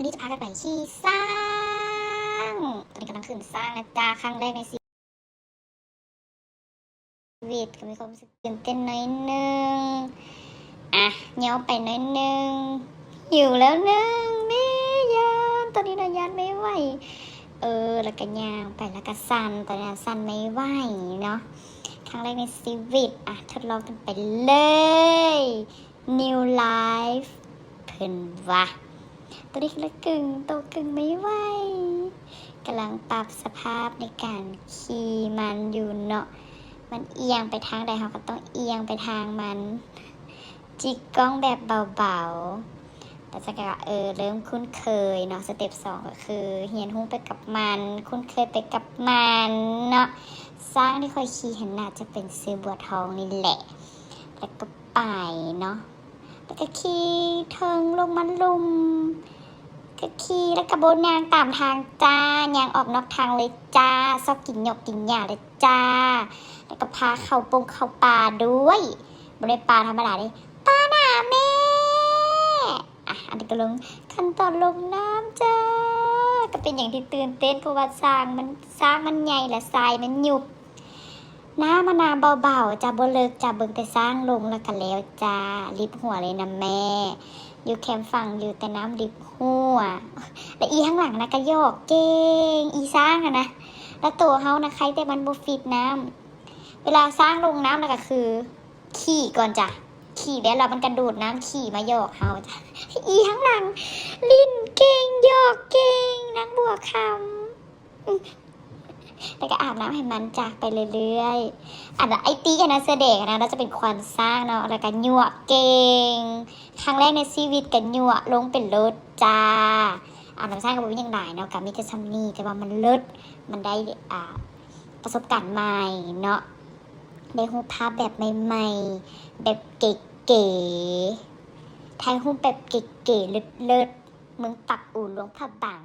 วันนี้จะพากันไปที่สร้าง ตอนนี้กำลังขึ้นสร้างนะจ๊ะครั้งแรกในชีวิตก็มีความรู้สึกตื่นเต้นน้อยนึง อะเหนียวไปน้อยนึงหิวแล้วนึงแม่ยานตอนนี้นายานไม่ไหว เออแล้วก็ยางไปแล้วก็สั่นตอนนี้สั่นไม่ไหวเนาะครั้งแรกในชีวิตอะทดลองกันไปเลย New Life เพิ่นวะ ตอนนี้กำลังกึ่งโตกึ่งไม่ไหวกำลังปรับสภาพในการขี่มันอยู่เนาะมันเอียงไปทางใดเราก็ต้องเอียงไปทางมัน จิกกล้องแบบเบาๆ แต่จะก็เออเริ่มคุ้นเคยเนาะสเต็ปสองก็คือเฮียนหุ้งไปกับมัน คุ้นเคยไปกับมันเนาะสร้างที่คอยขี่เห็นน่าจะเป็นซื้อบัวทองนี่แหละ แล้วก็ไปเนาะแล้วก็ขี่เทิงลงมันลุม ก็ขี่แล้วก็บนยางตามทางจ้ายางออกนอกทางเลยจ้าชอบกินหยกกินหญ้าเลยจ้า แล้วก็พาเข้าปงเข้าป่าด้วยบริป่าธรรมดาเลยป่าหนาแม่อะอันนี้ก็ลงขั้นตอนลงน้ำจ้าก็เป็นอย่างที่ตื่นเต้นเพราะว่าสร้างมันสร้างมันใหญ่และทรายมันหยุบ น้ำมะนาวเบาๆจ้าบ่เลิกจ้าเบิ่งแต่สร้างลงแล้วก็แล้วจ้าลิบหัวเลยนะแม่ อยู่แคมป์ฟังอยู่แต่น้ำลิบหัวและอีข้างหลังนะก็โยกเก่งอีสร้างอะนะแล้วตัวเฮานะใครแต่มันบฟิตน้ำเวลาสร้างลงน้ำแล้วก็คือ ขี่ก่อนจ้ะขี่แล้วเรามันกระโดดน้ำขี่มาโยกเฮาจ้ะอีข้างหลัง ลิ้นเก่งโยกเก่งนักบวคำ แล้วก็อาบน้ำให้มันจากไปเรื่อยๆอันนั้นไอตีกันนะเสอเด็กนะเราจะเป็นควันสร้างเนาะแล้วก็ยั่วเก่งครั้งแรกในชีวิตกันยั่วลงเป็นรถจ้าอาบน้ำสร้างกับวิญญาณหลายเนาะกับมิจะซัมนี่แต่ว่ามันเลิศมันได้อ่าประสบการณ์ใหม่เนาะได้รูภาพแบบใหม่ๆ แบบเก๋ๆถ่ายรูแบบเก๋ๆเลิศๆเมืองปักอู่หลวงพระบาง